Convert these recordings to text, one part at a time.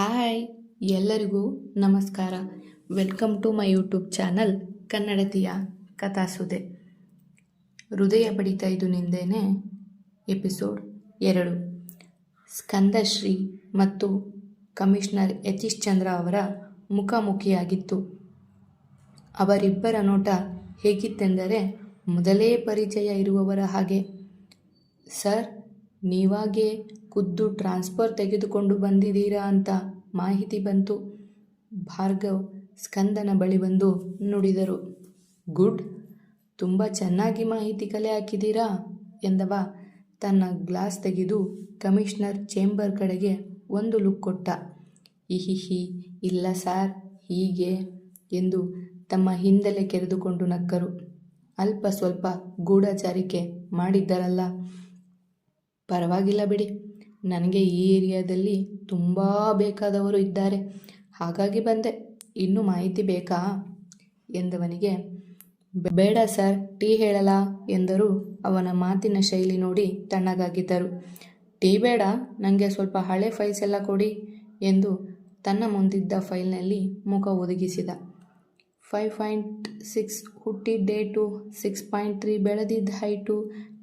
Hi ಎಲ್ಲರಿಗೂ ನಮಸ್ಕಾರ. Welcome to my YouTube channel ಕನ್ನಡತಿಯ ಕಥಾಸುದೆ. ಹೃದಯ ಬಡಿತ ಇದು ನಿಂದೇನೆ ಎಪಿಸೋಡ್ ಎರಡು. ಸ್ಕಂದಶ್ರೀ ಮತ್ತು ಕಮಿಷನರ್ ಯತೀಶ್ ಚಂದ್ರ ಅವರ ಮುಖಾಮುಖಿಯಾಗಿತ್ತು. ಅವರಿಬ್ಬರ ನೋಟ ಹೇಗಿತ್ತೆಂದರೆ, ಮೊದಲೇ ಪರಿಚಯ ಇರುವವರ ಹಾಗೆ. ಸರ್ ನೀವಾಗೆ ಖುದ್ದು ಟ್ರಾನ್ಸ್ಫರ್ ತೆಗೆದುಕೊಂಡು ಬಂದಿದ್ದೀರಾ ಅಂತ ಮಾಹಿತಿ ಬಂತು. ಭಾರ್ಗವ್ ಸ್ಕಂದನ ಬಳಿ ಬಂದು ನುಡಿದರು. ಗುಡ್, ತುಂಬ ಚೆನ್ನಾಗಿ ಮಾಹಿತಿ ಕಲೆ ಹಾಕಿದ್ದೀರಾ ಎಂದವ. ತನ್ನ ಗ್ಲಾಸ್ ತೆಗೆದು ಕಮಿಷನರ್ ಚೇಂಬರ್ ಕಡೆಗೆ ಒಂದು ಲುಕ್ ಕೊಟ್ಟ. ಇಹಿಹಿ, ಇಲ್ಲ ಸಾರ್, ಹೀಗೆ ಎಂದು ತಮ್ಮ ಹಿಂದೆಲೆ ಕೆರೆದುಕೊಂಡು ನಕ್ಕರು. ಅಲ್ಪ ಸ್ವಲ್ಪ ಗೂಢಚಾರಿಕೆ ಮಾಡಿದ್ದರಲ್ಲ. ಪರವಾಗಿಲ್ಲ ಬಿಡಿ. ನನಗೆ ಈ ಏರಿಯಾದಲ್ಲಿ ತುಂಬ ಬೇಕಾದವರು ಇದ್ದಾರೆ. ಹಾಗಾಗಿ ಬಂದೆ. ಇನ್ನೂ ಮಾಹಿತಿ ಬೇಕಾ? ಎಂದವನಿಗೆ, ಬೇಡ ಸರ್, ಟೀ ಹೇಳಲ್ಲ ಎಂದರು. ಅವನ ಮಾತಿನ ಶೈಲಿ ನೋಡಿ ತಣ್ಣಗಾಗಿದ್ದರು. ಟೀ ಬೇಡ ನನಗೆ ಸ್ವಲ್ಪ ಹಳೆ ಫೈಲ್ಸ್ ಎಲ್ಲ ಕೊಡಿ ಎಂದು ತನ್ನ ಮುಂದಿದ್ದ ಫೈಲ್ನಲ್ಲಿ ಮುಖ ಒದಗಿಸಿದ. ಫೈವ್ ಪಾಯಿಂಟ್ ಸಿಕ್ಸ್ ಹುಟ್ಟಿದ ಡೇಟು ಸಿಕ್ಸ್ ಪಾಯಿಂಟ್ ತ್ರೀ ಬೆಳೆದಿದ್ದ ಹೈಟು,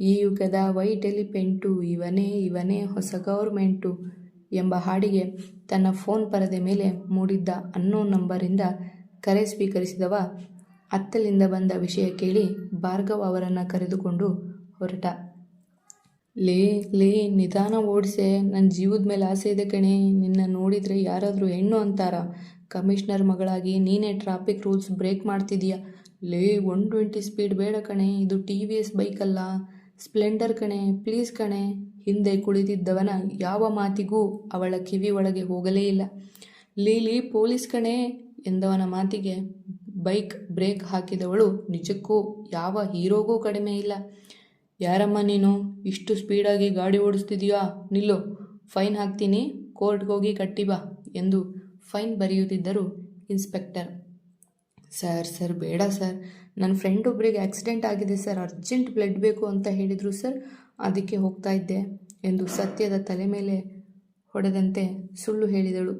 ಈ ಯುಗದ ವೈಟ್ ಎಲಿಪೆಂಟು ಇವನೇ ಇವನೇ ಹೊಸ ಗೌರ್ಮೆಂಟು ಎಂಬ ಹಾಡಿಗೆ ತನ್ನ ಫೋನ್ ಪರದೆ ಮೇಲೆ ಮೂಡಿದ್ದ ಅನ್ನೋ ನಂಬರಿಂದ ಕರೆ ಸ್ವೀಕರಿಸಿದವ. ಅತ್ತಲಿಂದ ಬಂದ ವಿಷಯ ಕೇಳಿ ಭಾರ್ಗವ್ ಅವರನ್ನು ಕರೆದುಕೊಂಡು ಹೊರಟ. ಲೇ ಲೇ, ನಿಧಾನ ಓಡಿಸೆ ನನ್ನ ಜೀವದ ಮೇಲೆ ಆಸೆ ಇದೆ ಕಣೆ, ನಿನ್ನ ನೋಡಿದರೆ ಯಾರಾದರೂ ಹೆಣ್ಣು ಅಂತಾರ. ಕಮಿಷನರ್ ಮಗಳಾಗಿ ನೀನೇ ಟ್ರಾಫಿಕ್ ರೂಲ್ಸ್ ಬ್ರೇಕ್ ಮಾಡ್ತಿದೀಯಾ? ಲೇ, ಒನ್ ಟ್ವೆಂಟಿ ಸ್ಪೀಡ್ ಬೇಡ ಕಣೆ, ಇದು ಟಿ ವಿ ಎಸ್ ಬೈಕಲ್ಲ ಸ್ಪ್ಲೆಂಡರ್ ಕಣೆ, ಪ್ಲೀಸ್ ಕಣೆ. ಹಿಂದೆ ಕುಳಿತಿದ್ದವನ ಯಾವ ಮಾತಿಗೂ ಅವಳ ಕಿವಿ ಒಳಗೆ ಹೋಗಲೇ ಇಲ್ಲ. ಲೀಲಿ ಪೊಲೀಸ್ ಕಣೆ, ಎಂದವನ ಮಾತಿಗೆ ಬೈಕ್ ಬ್ರೇಕ್ ಹಾಕಿದವಳು ನಿಜಕ್ಕೂ ಯಾವ ಹೀರೋಗೂ ಕಡಿಮೆ ಇಲ್ಲ. ಯಾರಮ್ಮ ನೀನು? ಇಷ್ಟು ಸ್ಪೀಡಾಗಿ ಗಾಡಿ ಓಡಿಸ್ತಿದೀಯಾ? ನಿಲ್ಲು, ಫೈನ್ ಹಾಕ್ತೀನಿ ಕೋರ್ಟ್ಗೋಗಿ ಕಟ್ಟಿ ಬಾ ಎಂದು ಫೈನ್ ಬರೆಯುತ್ತಿದ್ದರು ಇನ್ಸ್ಪೆಕ್ಟರ್. ಸರ್ ಸರ್, ಬೇಡ ಸರ್. ನನ್ನ ಫ್ರೆಂಡ್ ಒಬ್ಬರಿಗೆ ಆಕ್ಸಿಡೆಂಟ್ ಆಗಿದೆ ಸರ್. ಅರ್ಜೆಂಟ್ ಬ್ಲಡ್ ಬೇಕು ಅಂತ ಹೇಳಿದರು ಸರ್. ಅದಕ್ಕೆ ಹೋಗ್ತಾ ಇದ್ದೆ ಎಂದು ಸತ್ಯದ ತಲೆ ಮೇಲೆ ಹೊಡೆದಂತೆ ಸುಳ್ಳು ಹೇಳಿದಳು.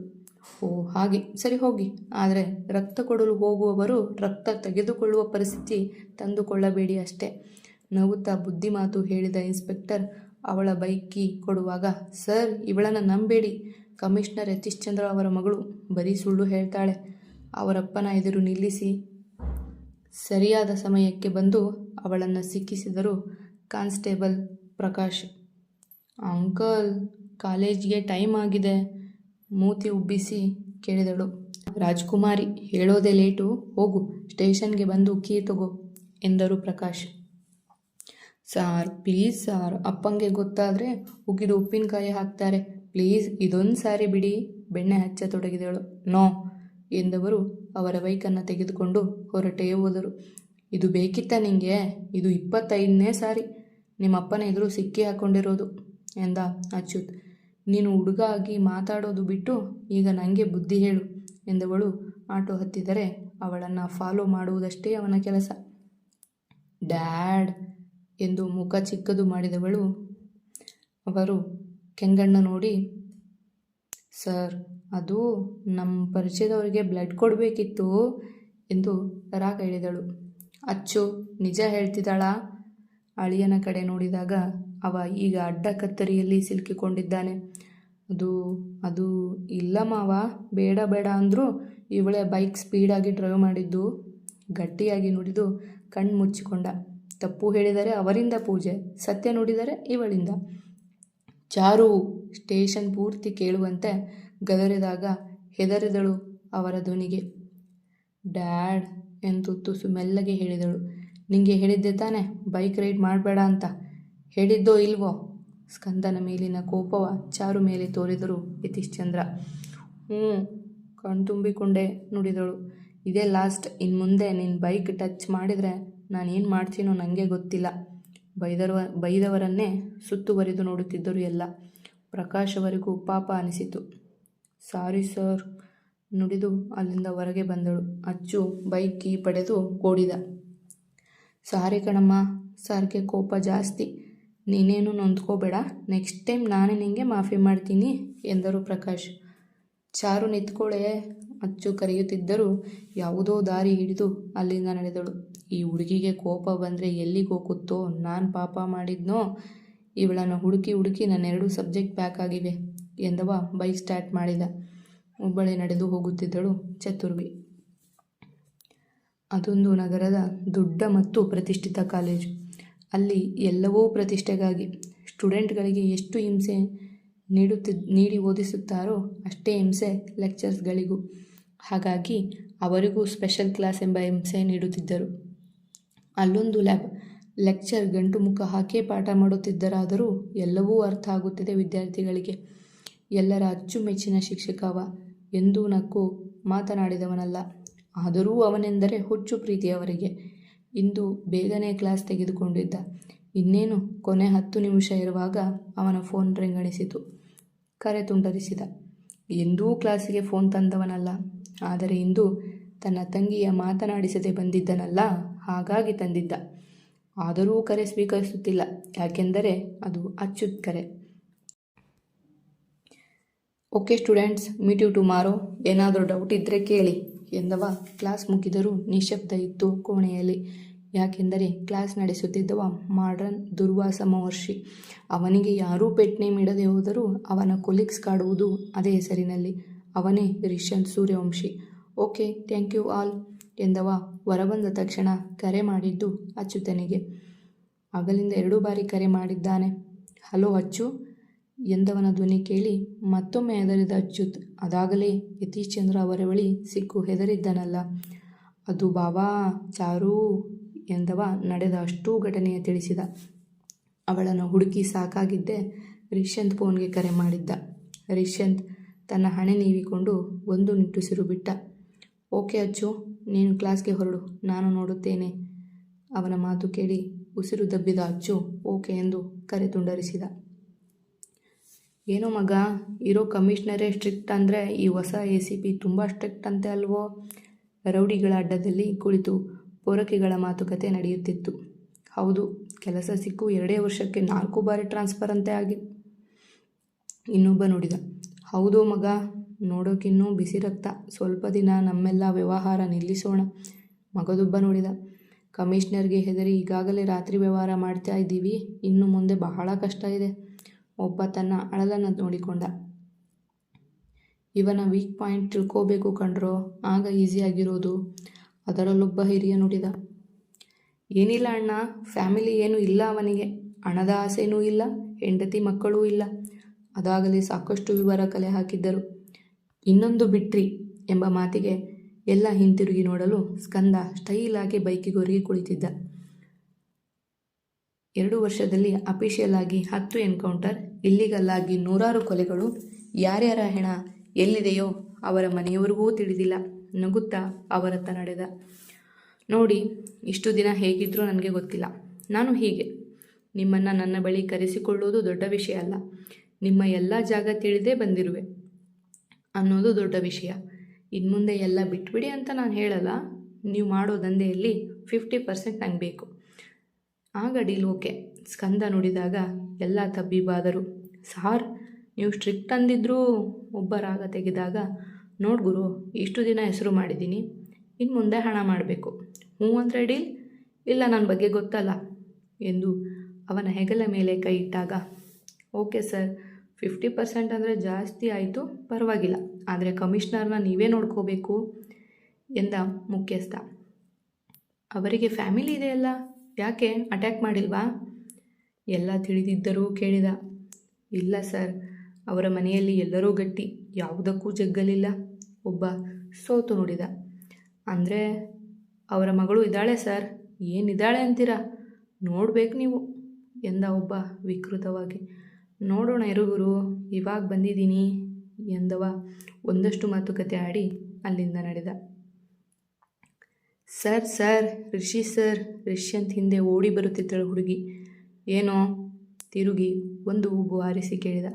ಓ, ಹಾಗೆ. ಸರಿ, ಹೋಗಿ. ಆದರೆ ರಕ್ತ ಕೊಡಲು ಹೋಗುವವರು ರಕ್ತ ತೆಗೆದುಕೊಳ್ಳುವ ಪರಿಸ್ಥಿತಿ ತಂದುಕೊಳ್ಳಬೇಡಿ ಅಷ್ಟೇ ನಗುತ್ತಾ ಬುದ್ಧಿ ಮಾತು ಹೇಳಿದ ಇನ್ಸ್ಪೆಕ್ಟರ್ ಅವಳ ಬೈಕಿ ಕೊಡುವಾಗ, ಸರ್, ಇವಳನ್ನು ನಂಬೇಡಿ. ಕಮಿಷನರ್ ಯತೀಶ್ ಚಂದ್ರ ಅವರ ಮಗಳು ಬರೀ ಸುಳ್ಳು ಹೇಳ್ತಾಳೆ. ಅವರಪ್ಪನ ಎದುರು ನಿಲ್ಲಿಸಿ. ಸರಿಯಾದ ಸಮಯಕ್ಕೆ ಬಂದು ಅವಳನ್ನು ಸಿಕ್ಕಿಸಿದರು ಕಾನ್ಸ್ಟೇಬಲ್ ಪ್ರಕಾಶ್. ಅಂಕಲ್, ಕಾಲೇಜ್ಗೆ ಟೈಮ್ ಆಗಿದೆ. ಮೂತಿ ಉಬ್ಬಿಸಿ ಕೇಳಿದಳು. ರಾಜ್ಕುಮಾರಿ, ಹೇಳೋದೇ ಲೇಟು. ಹೋಗು, ಸ್ಟೇಷನ್ಗೆ ಬಂದು ಕೀ ತಗೋ, ಎಂದರು ಪ್ರಕಾಶ್. ಸಾರ್, ಪ್ಲೀಸ್ ಸಾರ್, ಅಪ್ಪಂಗೆ ಗೊತ್ತಾದರೆ ಉಗಿದು ಉಪ್ಪಿನಕಾಯಿ ಹಾಕ್ತಾರೆ. ಪ್ಲೀಸ್ ಇದೊಂದು ಸಾರಿ ಬಿಡಿ, ಬೆಣ್ಣೆ ಹಚ್ಚತೊಡಗಿದಳು. ನೋ, ಎಂದವರು ಅವರ ಬೈಕನ್ನು ತೆಗೆದುಕೊಂಡು ಹೊರಟೇ ಹೋದರು. ಇದು ಬೇಕಿತ್ತ ನಿಂಗೆ? ಇದು ಇಪ್ಪತ್ತೈದನೇ ಸಾರಿ. ನಿಮ್ಮ ಅಪ್ಪನ ಎದುರು ಸಿಕ್ಕಿ ಹಾಕ್ಕೊಂಡಿರೋದು ಎಂದ ಅಚ್ಯುತ್. ನೀನು ಹುಡುಗ ಆಗಿ ಮಾತಾಡೋದು ಬಿಟ್ಟು ಈಗ ನನಗೆ ಬುದ್ಧಿ ಹೇಳು, ಎಂದವಳು ಆಟೋ ಹತ್ತಿದರೆ ಅವಳನ್ನು ಫಾಲೋ ಮಾಡುವುದಷ್ಟೇ ಅವನ ಕೆಲಸ. ಡ್ಯಾಡ್ ಎಂದು ಮುಖ ಚಿಕ್ಕದು ಮಾಡಿದವಳು. ಅವರು ಕೆಂಗಣ್ಣ ನೋಡಿ, ಸರ್, ಅದು ನಮ್ಮ ಪರಿಚಯದವರಿಗೆ ಬ್ಲಡ್ ಕೊಡಬೇಕಿತ್ತು ಎಂದು ರಾಗ ಹೇಳಿದಳು. ಅಚ್ಚು, ನಿಜ ಹೇಳ್ತಿದ್ದಾಳಾ? ಅಳಿಯನ ಕಡೆ ನೋಡಿದಾಗ ಅವ ಈಗ ಅಡ್ಡ ಕತ್ತರಿಯಲ್ಲಿ ಸಿಲುಕಿಕೊಂಡಿದ್ದಾನೆ. ಅದು ಅದು ಇಲ್ಲ ಮಾವ, ಬೇಡ ಬೇಡ ಅಂದರೂ ಇವಳೇ ಬೈಕ್ ಸ್ಪೀಡಾಗಿ ಡ್ರೈವ್ ಮಾಡಿದ್ದು. ಗಟ್ಟಿಯಾಗಿ ನುಡಿದು ಕಣ್ಣು ಮುಚ್ಚಿಕೊಂಡ. ತಪ್ಪು ಹೇಳಿದರೆ ಅವರಿಂದ ಪೂಜೆ, ಸತ್ಯ ನುಡಿದರೆ ಇವಳಿಂದ. ಚಾರು ಸ್ಟೇಷನ್ ಪೂರ್ತಿ ಕೇಳುವಂತೆ ಗದರಿದಾಗ ಹೆದರಿದಳು ಅವರ ಧ್ವನಿಗೆ. ಡ್ಯಾಡ್ ಎಂದು ತುಸು ಮೆಲ್ಲಗೆ ಹೇಳಿದಳು. ನಿಂಗೆ ಹೇಳಿದ್ದೆ ತಾನೆ, ಬೈಕ್ ರೈಡ್ ಮಾಡಬೇಡ ಅಂತ. ಹೇಳಿದ್ದೋ ಇಲ್ವೋ? ಸ್ಕಂದನ ಮೇಲಿನ ಕೋಪವ ಚಾರು ಮೇಲೆ ತೋರಿದರು ಯತೀಶ್ ಚಂದ್ರ ಹ್ಞೂ, ಕಣ್ತುಂಬಿಕೊಂಡೇ ನುಡಿದಳು. ಇದೇ ಲಾಸ್ಟ್ ಇನ್ನು ಮುಂದೆ ನಿನ್ನ ಬೈಕ್ ಟಚ್ ಮಾಡಿದರೆ ನಾನೇನು ಮಾಡ್ತೀನೋ ನನಗೆ ಗೊತ್ತಿಲ್ಲ. ಬೈದರ್ವ, ಬೈದವರನ್ನೇ ಸುತ್ತುವರಿದು ನೋಡುತ್ತಿದ್ದರು ಎಲ್ಲ. ಪ್ರಕಾಶ್ ಅವರಿಗೂ ಪಾಪ ಅನಿಸಿತು. ಸಾರಿ ಸರ್, ನುಡಿದು ಅಲ್ಲಿಂದ ಹೊರಗೆ ಬಂದಳು. ಅಚ್ಚು ಬೈಕ್ ಕೀ ಪಡೆದು ಓಡಿದ. ಸಾರಿ ಕಣಮ್ಮ, ಸಾರ್ಗೆ ಕೋಪ ಜಾಸ್ತಿ. ನೀನೇನು ನೊಂದ್ಕೋಬೇಡ. ನೆಕ್ಸ್ಟ್ ಟೈಮ್ ನಾನೇ ನಿಂಗೆ ಮಾಫಿ ಮಾಡ್ತೀನಿ, ಎಂದರು ಪ್ರಕಾಶ್. ಚಾರು ನಿಂತ್ಕೊಳ್ಳೆ ಅಚ್ಚು ಕರೆಯುತ್ತಿದ್ದರೂ ಯಾವುದೋ ದಾರಿ ಹಿಡಿದು ಅಲ್ಲಿಂದ ನಡೆದಳು. ಈ ಹುಡುಗಿಗೆ ಕೋಪ ಬಂದರೆ ಎಲ್ಲಿಗೆ ಹೋಗುತ್ತೋ ನಾನು ಪಾಪ ಮಾಡಿದ್ನೋ? ಇವಳನ್ನು ಹುಡುಕಿ ಹುಡುಕಿ ನನ್ನೆರಡು ಸಬ್ಜೆಕ್ಟ್ ಪ್ಯಾಕ್ ಆಗಿವೆ ಎಂದವ ಬೈಕ್ ಸ್ಟಾರ್ಟ್ ಮಾಡಿದ. ಒಬ್ಬಳೇ ನಡೆದು ಹೋಗುತ್ತಿದ್ದಳು ಚತುರ್ವಿ. ಅದೊಂದು ನಗರದ ದೊಡ್ಡ ಮತ್ತು ಪ್ರತಿಷ್ಠಿತ ಕಾಲೇಜು. ಅಲ್ಲಿ ಎಲ್ಲವೂ ಪ್ರತಿಷ್ಠೆಗಾಗಿ ಸ್ಟೂಡೆಂಟ್ಗಳಿಗೆ ಎಷ್ಟು ಹಿಂಸೆ ನೀಡುತ್ತಿ, ನೀಡಿ ಓದಿಸುತ್ತಾರೋ ಅಷ್ಟೇ ಹಿಂಸೆ ಲೆಕ್ಚರ್ಸ್ಗಳಿಗೂ. ಹಾಗಾಗಿ ಅವರಿಗೂ ಸ್ಪೆಷಲ್ ಕ್ಲಾಸ್ ಎಂಬ ಹಿಂಸೆ ನೀಡುತ್ತಿದ್ದರು. ಅಲ್ಲೊಂದು ಲ್ಯಾಬ್ ಲೆಕ್ಚರ್ ಗಂಟು ಮುಖ ಹಾಕೇ ಪಾಠ ಮಾಡುತ್ತಿದ್ದರಾದರೂ ಎಲ್ಲವೂ ಅರ್ಥ ಆಗುತ್ತಿದೆ ವಿದ್ಯಾರ್ಥಿಗಳಿಗೆ. ಎಲ್ಲರ ಅಚ್ಚುಮೆಚ್ಚಿನ ಶಿಕ್ಷಕವ ಎಂದೂ ನಕ್ಕು ಮಾತನಾಡಿದವನಲ್ಲ. ಆದರೂ ಅವನೆಂದರೆ ಹುಚ್ಚು ಪ್ರೀತಿಯವರಿಗೆ. ಇಂದು ಬೇಗನೆ ಕ್ಲಾಸ್ ತೆಗೆದುಕೊಂಡಿದ್ದ. ಇನ್ನೇನು ಕೊನೆ ಹತ್ತು ನಿಮಿಷ ಇರುವಾಗ ಅವನ ಫೋನ್ ರಿಂಗಣಿಸಿತು. ಕರೆ ತುಂಡರಿಸಿದ. ಎಂದೂ ಕ್ಲಾಸಿಗೆ ಫೋನ್ ತಂದವನಲ್ಲ. ಆದರೆ ಇಂದು ತನ್ನ ತಂಗಿಯ ಮಾತನಾಡಿಸದೆ ಬಂದಿದ್ದನಲ್ಲ, ಹಾಗಾಗಿ ತಂದಿದ್ದ. ಆದರೂ ಕರೆ ಸ್ವೀಕರಿಸುತ್ತಿಲ್ಲ, ಯಾಕೆಂದರೆ ಅದು ಅಚ್ಚುತ್ ಕರೆ. Okay students, meet you tomorrow. ಏನಾದರೂ ಡೌಟ್ ಇದ್ದರೆ ಕೇಳಿ ಎಂದವ. ಕ್ಲಾಸ್ ಮುಗಿದರೂ ನಿಶಬ್ದ ಇತ್ತು ಕೋಣೆಯಲ್ಲಿ. ಯಾಕೆಂದರೆ ಕ್ಲಾಸ್ ನಡೆಸುತ್ತಿದ್ದವ ಮಾಡ್ರನ್ ದುರ್ವಾಸ ಮಹರ್ಷಿ. ಅವನಿಗೆ ಯಾರೂ ಪೆಟ್ ನೇಮ್ ಹೋದರೂ ಅವನ ಕೊಲೀಗ್ಸ್ ಕಾಡುವುದು ಅದೇ ಹೆಸರಿನಲ್ಲಿ. ಅವನೇ Rishan Suryavanshi. Okay, thank you all ಎಂದವ. ಹೊರಬಂದ ತಕ್ಷಣ ಕರೆ ಮಾಡಿದ್ದು ಅಚ್ಯುತನಿಗೆ. ಆಗಲಿಂದ ಎರಡು ಬಾರಿ ಕರೆ ಮಾಡಿದ್ದಾನೆ. ಹಲೋ ಅಚ್ಚು ಎಂದವನ ಧ್ವನಿ ಕೇಳಿ ಮತ್ತೊಮ್ಮೆ ಹೆದರಿದ ಅಚ್ಯುತ್. ಅದಾಗಲೇ ಯತೀಶ್ ಚಂದ್ರ ಅವರ ಬಳಿ ಸಿಕ್ಕು ಹೆದರಿದ್ದನಲ್ಲ. ಅದು ಬಾಬಾ ಚಾರು ಎಂದವ ನಡೆದ ಅಷ್ಟೂ ಘಟನೆಯ ತಿಳಿಸಿದ. ಅವಳನ್ನು ಹುಡುಕಿ ಸಾಕಾಗಿದ್ದೆ ರಿಷ್ಯಂತ್ ಫೋನ್ಗೆ ಕರೆ ಮಾಡಿದ್ದ. ರಿಷ್ಯಂತ್ ತನ್ನ ಹಣೆ ನೀವಿಕೊಂಡು ಒಂದು ನಿಟ್ಟುಸಿರು ಬಿಟ್ಟ. ಓಕೆ ಅಚ್ಚು, ನೀನು ಕ್ಲಾಸ್ಗೆ ಹೊರಡು, ನಾನು ನೋಡುತ್ತೇನೆ, ಅವನ ಮಾತು ಕೇಳಿ ಉಸಿರು ದಬ್ಬಿದ ಅಚ್ಚು ಓಕೆ ಎಂದು ಕರೆ ತುಂಡರಿಸಿದ. ಏನೋ ಮಗ, ಇರೋ ಕಮಿಷನರೇ ಸ್ಟ್ರಿಕ್ಟ್ ಅಂದರೆ ಈ ಹೊಸ ಎ ಸಿ ಪಿ ತುಂಬ ಸ್ಟ್ರಿಕ್ಟ್ ಅಂತೆ ಅಲ್ವೋ? ರೌಡಿಗಳ ಅಡ್ಡದಲ್ಲಿ ಕುಳಿತು ಪೊರಕೆಗಳ ಮಾತುಕತೆ ನಡೆಯುತ್ತಿತ್ತು. ಹೌದು, ಕೆಲಸ ಸಿಕ್ಕು ಎರಡೇ ವರ್ಷಕ್ಕೆ ನಾಲ್ಕು ಬಾರಿ ಟ್ರಾನ್ಸ್ಫರ್ ಅಂತೆ ಆಗಿ, ಇನ್ನೊಬ್ಬ ನುಡಿದ. ಹೌದು ಮಗ, ನೋಡೋಕಿನ್ನೂ ಬಿಸಿ ರಕ್ತ. ಸ್ವಲ್ಪ ದಿನ ನಮ್ಮೆಲ್ಲ ವ್ಯವಹಾರ ನಿಲ್ಲಿಸೋಣ. ಮಗದೊಬ್ಬ ನೋಡಿದ. ಕಮಿಷನರ್ಗೆ ಹೆದರಿ ಈಗಾಗಲೇ ರಾತ್ರಿ ವ್ಯವಹಾರ ಮಾಡ್ತಾ ಇದ್ದೀವಿ. ಇನ್ನು ಮುಂದೆ ಬಹಳ ಕಷ್ಟ ಇದೆ. ಒಬ್ಬ ತನ್ನ ಅಳಲನ್ನು ನೋಡಿಕೊಂಡ. ಇವನ ವೀಕ್ ಪಾಯಿಂಟ್ ತಿಳ್ಕೋಬೇಕು ಕಂಡ್ರೋ ಆಗ ಈಸಿಯಾಗಿರೋದು ಅದರಲ್ಲೊಬ್ಬ ಹಿರಿಯ ನುಡಿದ. ಏನಿಲ್ಲ ಅಣ್ಣ, ಫ್ಯಾಮಿಲಿ ಏನೂ ಇಲ್ಲ ಅವನಿಗೆ. ಹಣದ ಆಸೆನೂ ಇಲ್ಲ, ಹೆಂಡತಿ ಮಕ್ಕಳೂ ಇಲ್ಲ. ಅದಾಗಲೇ ಸಾಕಷ್ಟು ವಿವರ ಕಲೆ ಹಾಕಿದ್ದರು. ಇನ್ನೊಂದು ಬಿಟ್ರಿ ಎಂಬ ಮಾತಿಗೆ ಎಲ್ಲ ಹಿಂತಿರುಗಿ ನೋಡಲು ಸ್ಕಂದ ಸ್ಟೈಲಾಗಿ ಬೈಕಿಗೊರಿಗೆ ಕುಳಿತಿದ್ದ. ಎರಡು ವರ್ಷದಲ್ಲಿ ಅಫಿಷಿಯಲ್ ಆಗಿ ಹತ್ತು ಎನ್ಕೌಂಟರ್, ಇಲ್ಲಿಗಲ್ಲಾಗಿ ನೂರಾರು ಕೊಲೆಗಳು, ಯಾರ್ಯಾರ ಹೆಣ ಎಲ್ಲಿದೆಯೋ ಅವರ ಮನೆಯವರಿಗೂ ತಿಳಿದಿಲ್ಲ, ನಗುತ್ತಾ ಅವರತ್ತ ನಡೆದ. ನೋಡಿ, ಇಷ್ಟು ದಿನ ಹೇಗಿದ್ರೂ ನನಗೆ ಗೊತ್ತಿಲ್ಲ. ನಾನು ಹೀಗೆ. ನಿಮ್ಮನ್ನು ನನ್ನ ಬಳಿ ಕರೆಸಿಕೊಳ್ಳುವುದು ದೊಡ್ಡ ವಿಷಯ ಅಲ್ಲ. ನಿಮ್ಮ ಎಲ್ಲ ಜಾಗ ತಿಳಿದೇ ಬಂದಿರುವೆ ಅನ್ನೋದು ದೊಡ್ಡ ವಿಷಯ. ಇನ್ಮುಂದೆ ಎಲ್ಲ ಬಿಟ್ಬಿಡಿ ಅಂತ ನಾನು ಹೇಳಲ್ಲ. ನೀವು ಮಾಡೋ ದಂಧೆಯಲ್ಲಿ ಫಿಫ್ಟಿ ಪರ್ಸೆಂಟ್ ನಂಗೆ ಬೇಕು. ಆಗ ಡೀಲ್ ಓಕೆ ಸ್ಕಂದ ನುಡಿದಾಗ ಎಲ್ಲ ತಬ್ಬಿಬಾದರು. ಸಾರ್, ನೀವು ಸ್ಟ್ರಿಕ್ಟ್ ಅಂದಿದ್ರೂ ಒಬ್ಬ ರಾಗ ತೆಗೆದಾಗ ನೋಡ್ ಗುರು, ಇಷ್ಟು ದಿನ ಹೆಸರು ಮಾಡಿದ್ದೀನಿ ಇನ್ನು ಮುಂದೆ ಹಣ ಮಾಡಬೇಕು. ಹ್ಞೂ ಅಂದರೆ ಡೀಲ್? ಇಲ್ಲ ನನ್ನ ಬಗ್ಗೆ ಗೊತ್ತಲ್ಲ? ಎಂದು ಅವನ ಹೆಗಲ ಮೇಲೆ ಕೈ ಇಟ್ಟಾಗ, ಓಕೆ ಸರ್ ಫಿಫ್ಟಿ ಪರ್ಸೆಂಟ್ ಅಂದರೆ ಜಾಸ್ತಿ ಆಯಿತು, ಪರವಾಗಿಲ್ಲ. ಆದರೆ ಕಮಿಷ್ನರ್ನ ನೀವೇ ನೋಡ್ಕೋಬೇಕು ಎಂದ ಮುಖ್ಯಸ್ಥ. ಅವರಿಗೆ ಫ್ಯಾಮಿಲಿ ಇದೆಯಲ್ಲ ಯಾಕೆ ಅಟ್ಯಾಕ್ ಮಾಡಿಲ್ವಾ? ಎಲ್ಲ ತಿಳಿದಿದ್ದರೂ ಕೇಳಿದ. ಇಲ್ಲ ಸರ್ ಅವರ ಮನೆಯಲ್ಲಿ ಎಲ್ಲರೂ ಗಟ್ಟಿ, ಯಾವುದಕ್ಕೂ ಜಗ್ಗಲಿಲ್ಲ. ಒಬ್ಬ ಸೋತು ನೋಡಿದ. ಅಂದರೆ ಅವರ ಮಗಳು ಇದ್ದಾಳೆ ಸರ್ ಏನಿದ್ದಾಳೆ ಅಂತೀರಾ? ನೋಡ್ಬೇಕು ನೀವು ಎಂದ ಒಬ್ಬ ವಿಕೃತವಾಗಿ. ನೋಡೋಣ ಇರುಗುರು ಇವಾಗ ಬಂದಿದ್ದೀನಿ ಎಂದವ. ಒಂದಷ್ಟು ಮಾತುಕತೆ ಆಡಿ ಅಲ್ಲಿಂದ ನಡೆದ. Sir sir, Rishi sir Rishyanth ಹಿಂದೆ ಓಡಿ ಬರುತ್ತಿದ್ದಳು ಹುಡುಗಿ. ಏನೋ? ತಿರುಗಿ ಒಂದು ಹೂಬು ಆರಿಸಿ ಕೇಳಿದ.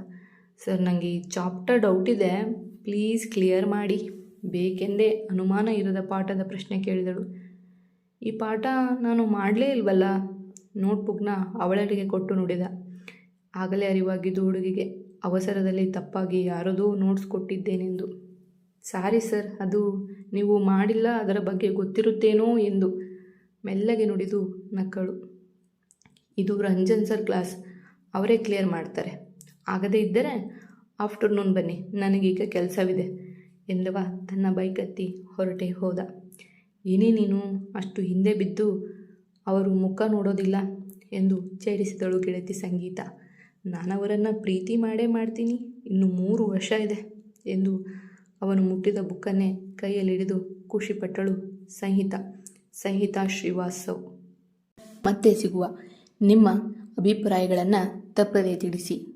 ಸರ್ ನನಗೆ ಈ ಚಾಪ್ಟರ್ ಡೌಟ್ ಇದೆ. ಪ್ಲೀಸ್ ಕ್ಲಿಯರ್ ಮಾಡಿ. ಬೇಕೆಂದೇ ಅನುಮಾನ ಇರದ ಪಾಠದ ಪ್ರಶ್ನೆ ಕೇಳಿದಳು. ಈ ಪಾಠ ನಾನು ಮಾಡಲೇ ಇಲ್ವಲ್ಲ? ನೋಟ್ಬುಕ್ನ ಅವಳರಿಗೆ ಕೊಟ್ಟು ನುಡಿದ. ಆಗಲೇ ಅರಿವಾಗಿದ್ದು ಹುಡುಗಿಗೆ ಅವಸರದಲ್ಲಿ ತಪ್ಪಾಗಿ ಯಾರದೋ ನೋಟ್ಸ್ ಕೊಟ್ಟಿದ್ದೇನೆಂದು. ಸಾರಿ ಸರ್, ಅದು ನೀವು ಮಾಡಿಲ್ಲ, ಅದರ ಬಗ್ಗೆ ಗೊತ್ತಿರುತ್ತೇನೋ ಎಂದು ಮೆಲ್ಲಗೆ ನುಡಿದು ನಕ್ಕಳು. ಇದು ರಂಜನ್ ಸರ್ ಕ್ಲಾಸ್. ಅವರೇ ಕ್ಲಿಯರ್ ಮಾಡ್ತಾರೆ. ಆಗದೇ ಇದ್ದರೆ ಆಫ್ಟರ್ನೂನ್ ಬನ್ನಿ, ನನಗೀಗ ಕೆಲಸವಿದೆ ಎಂದವ ತನ್ನ ಬೈಕ್ ಹತ್ತಿ ಹೊರಟೆ ಹೋದ. ಏನೇ ನೀನು ಅಷ್ಟು ಹಿಂದೆ ಬಿದ್ದು ಅವರು ಮುಖ ನೋಡೋದಿಲ್ಲ ಎಂದು ಚೇರಿಸಿದಳು ಗೆಳತಿ ಸಂಗೀತ. ನಾನವರನ್ನು ಪ್ರೀತಿ ಮಾಡೇ ಮಾಡ್ತೀನಿ. ಇನ್ನು ಮೂರು ವರ್ಷ ಇದೆ ಎಂದು ಅವನು ಮುಟ್ಟಿದ ಬುಕ್ಕನ್ನೇ ಕೈಯಲ್ಲಿ ಹಿಡಿದು ಖುಷಿಪಟ್ಟಳು ಸಂಹಿತ. ಸಂಹಿತಾ ಶ್ರೀವಾಸ್ತವ್. ಮತ್ತೆ ಸಿಗುವ ನಿಮ್ಮ ಅಭಿಪ್ರಾಯಗಳನ್ನು ತಪ್ಪದೇ ತಿಳಿಸಿ.